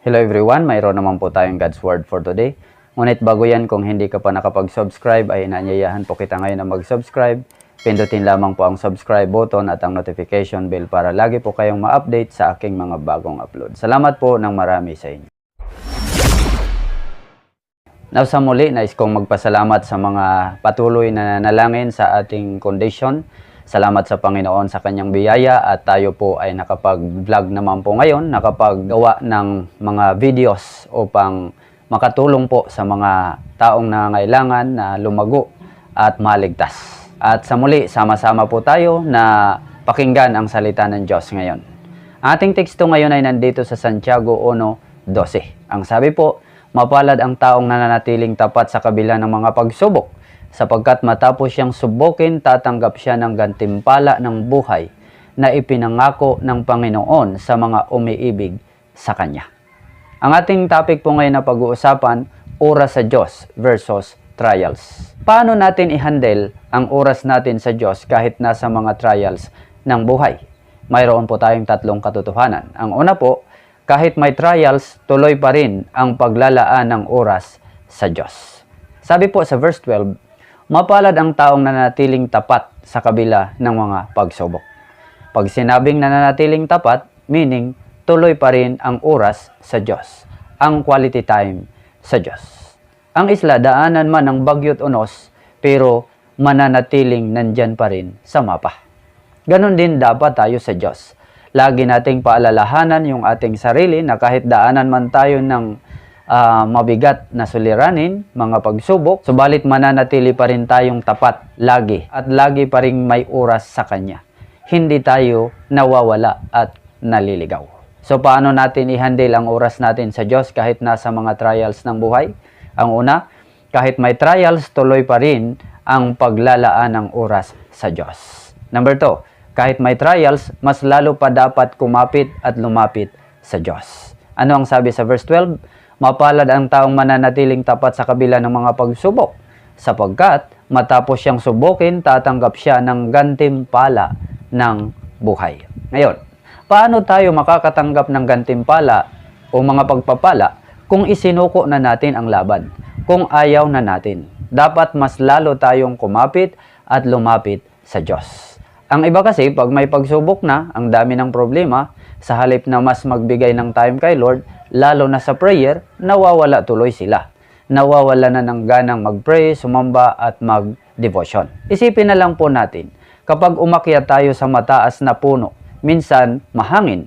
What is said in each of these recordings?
Hello everyone, mayroon naman po tayong God's Word for today. Ngunit bago yan, kung hindi ka pa nakapag-subscribe, ay inaanyayahan po kita ngayon na mag-subscribe. Pindutin lamang po ang subscribe button at ang notification bell para lagi po kayong ma-update sa aking mga bagong upload. Salamat po ng marami sa inyo. Now sa muli, nais kong magpasalamat sa mga patuloy na nanalangin sa ating condition. Salamat sa Panginoon sa kanyang biyaya at tayo po ay nakapag-vlog naman po ngayon, nakapaggawa ng mga videos upang makatulong po sa mga taong nangangailangan na lumago at maligtas. At sa muli, sama-sama po tayo na pakinggan ang salita ng Diyos ngayon. Ating teksto ngayon ay nandito sa Santiago 1.12. Ang sabi po, Mapalad ang taong nananatiling tapat sa kabila ng mga pagsubok, sapagkat matapos siyang subukin, tatanggap siya ng gantimpala ng buhay na ipinangako ng Panginoon sa mga umiibig sa Kanya. Ang ating topic po ngayon na pag-uusapan, oras sa Diyos versus trials. Paano natin i-handle ang oras natin sa Diyos kahit nasa mga trials ng buhay? Mayroon po tayong tatlong katotohanan. Ang una po, kahit may trials, tuloy pa rin ang paglalaan ng oras sa Diyos. Sabi po sa verse 12, mapalad ang taong nananatiling tapat sa kabila ng mga pagsubok. Pag sinabing nananatiling tapat, meaning tuloy pa rin ang oras sa Diyos, ang quality time sa Diyos. Ang isla daanan man ng bagyot unos, pero mananatiling nandyan pa rin sa mapa. Ganon din dapat tayo sa Diyos lagi nating paalalahanan yung ating sarili na kahit daanan man tayo ng uh, mabigat na suliranin, mga pagsubok, subalit mananatili pa rin tayong tapat lagi at lagi pa rin may oras sa Kanya. Hindi tayo nawawala at naliligaw. So paano natin i-handle ang oras natin sa Diyos kahit nasa mga trials ng buhay? Ang una, kahit may trials, tuloy pa rin ang paglalaan ng oras sa Diyos. Number two, kahit may trials, mas lalo pa dapat kumapit at lumapit sa Diyos. Ano ang sabi sa verse 12? Mapalad ang taong mananatiling tapat sa kabila ng mga pagsubok, sapagkat matapos siyang subukin, tatanggap siya ng gantimpala ng buhay. Ngayon, paano tayo makakatanggap ng gantimpala o mga pagpapala kung isinuko na natin ang laban, kung ayaw na natin? Dapat mas lalo tayong kumapit at lumapit sa Diyos. Ang iba kasi, pag may pagsubok na, ang dami ng problema, sa halip na mas magbigay ng time kay Lord, lalo na sa prayer, nawawala tuloy sila. Nawawala na ng ganang mag-pray, sumamba at mag-devotion. Isipin na lang po natin, kapag umakyat tayo sa mataas na puno, minsan mahangin.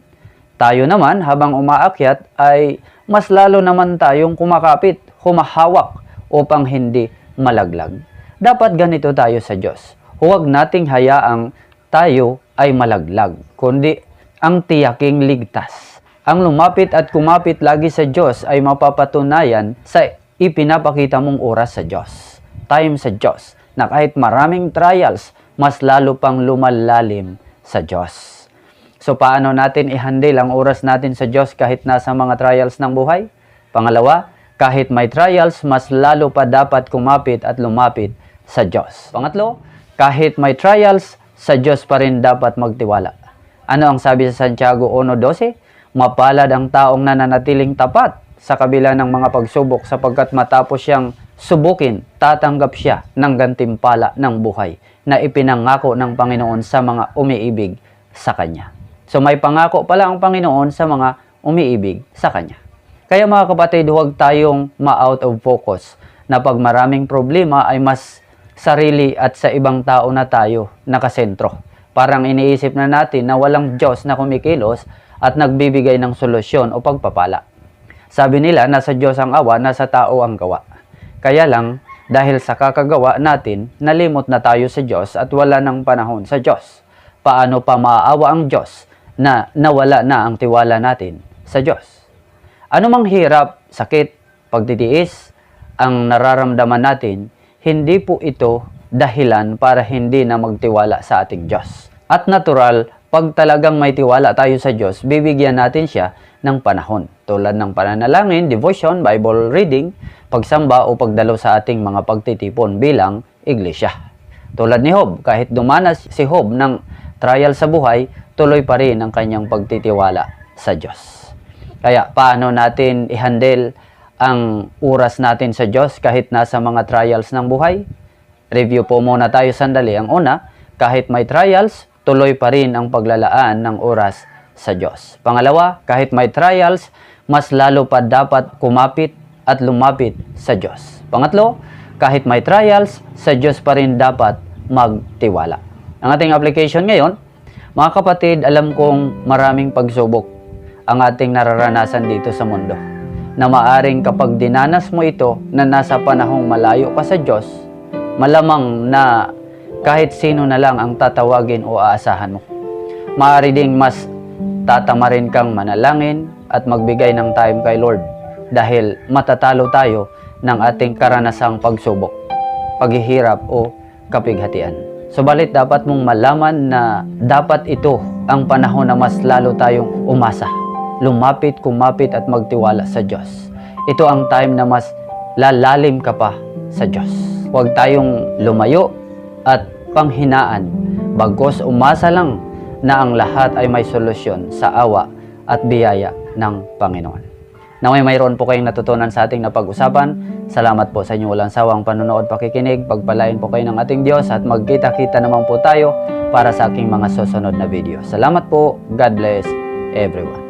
Tayo naman, habang umaakyat, ay mas lalo naman tayong kumakapit, humahawak upang hindi malaglag. Dapat ganito tayo sa Diyos. Huwag nating hayaang tayo ay malaglag, kundi ang tiyaking ligtas. Ang lumapit at kumapit lagi sa Diyos ay mapapatunayan sa ipinapakita mong oras sa Diyos. Time sa Diyos na kahit maraming trials, mas lalo pang lumalalim sa Diyos. So paano natin i-handle ang oras natin sa Diyos kahit nasa mga trials ng buhay? Pangalawa, kahit may trials, mas lalo pa dapat kumapit at lumapit sa Diyos. Pangatlo, kahit may trials, sa Diyos pa rin dapat magtiwala. Ano ang sabi sa Santiago 1.12? Mapalad ang taong nananatiling tapat sa kabila ng mga pagsubok sapagkat matapos siyang subukin, tatanggap siya ng gantimpala ng buhay na ipinangako ng Panginoon sa mga umiibig sa Kanya. So may pangako pala ang Panginoon sa mga umiibig sa Kanya. Kaya mga kapatid, huwag tayong ma-out of focus na pag maraming problema ay mas sarili at sa ibang tao na tayo nakasentro. Parang iniisip na natin na walang Diyos na kumikilos at nagbibigay ng solusyon o pagpapala. Sabi nila, nasa Diyos ang awa, nasa tao ang gawa. Kaya lang, dahil sa kakagawa natin, nalimot na tayo sa Diyos at wala ng panahon sa Diyos. Paano pa maaawa ang Diyos na nawala na ang tiwala natin sa Diyos? Ano mang hirap, sakit, pagtitiis, ang nararamdaman natin, hindi po ito dahilan para hindi na magtiwala sa ating Diyos. At natural, pag talagang may tiwala tayo sa Diyos, bibigyan natin siya ng panahon. Tulad ng pananalangin, devotion, Bible reading, pagsamba o pagdalo sa ating mga pagtitipon bilang iglesia. Tulad ni Job, kahit dumanas si Job ng trial sa buhay, tuloy pa rin ang kanyang pagtitiwala sa Diyos. Kaya paano natin i-handle ang oras natin sa Diyos kahit nasa mga trials ng buhay? Review po muna tayo sandali. Ang una, kahit may trials, tuloy pa rin ang paglalaan ng oras sa Diyos. Pangalawa, kahit may trials, mas lalo pa dapat kumapit at lumapit sa Diyos. Pangatlo, kahit may trials, sa Diyos pa rin dapat magtiwala. Ang ating application ngayon, mga kapatid, alam kong maraming pagsubok ang ating nararanasan dito sa mundo. Na maaring kapag dinanas mo ito na nasa panahong malayo ka sa Diyos, malamang na kahit sino na lang ang tatawagin o aasahan mo. Maaari ding mas tatamarin kang manalangin at magbigay ng time kay Lord dahil matatalo tayo ng ating karanasang pagsubok, paghihirap o kapighatian. Subalit dapat mong malaman na dapat ito ang panahon na mas lalo tayong umasa, lumapit, kumapit at magtiwala sa Diyos. Ito ang time na mas lalalim ka pa sa Diyos. Huwag tayong lumayo at panghinaan, bagos umasa lang na ang lahat ay may solusyon sa awa at biyaya ng Panginoon. Naway mayroon po kayong natutunan sa ating napag-usapan. Salamat po sa inyong walang sawang panonood pakikinig. Pagpalain po kayo ng ating Diyos at magkita-kita naman po tayo para sa aking mga susunod na video. Salamat po. God bless everyone.